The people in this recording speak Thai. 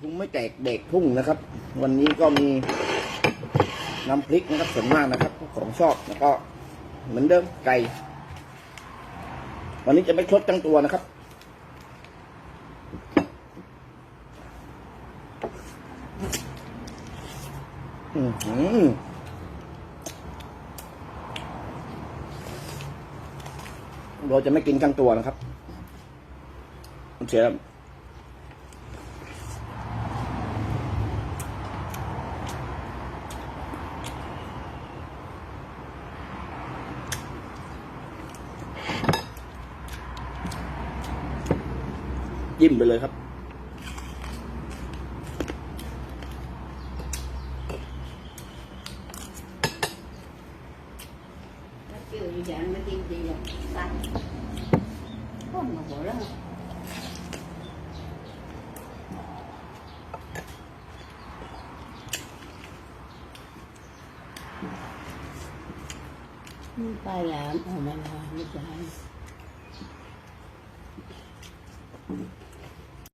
ทุ่งไม่แตกเด็กทุ่งนะครับ วันนี้ก็มีน้ำพริกนะครับส่วนมากนะครับของชอบแล้วก็เหมือนเดิมไก่ วันนี้จะไม่ชดทั้งตัวนะครับ อือหือเราจะไม่กินทั้งตัวนะครับ เสีย ยิ้มไปเลยครับ nó kêu như vậy nó kêu gì vậy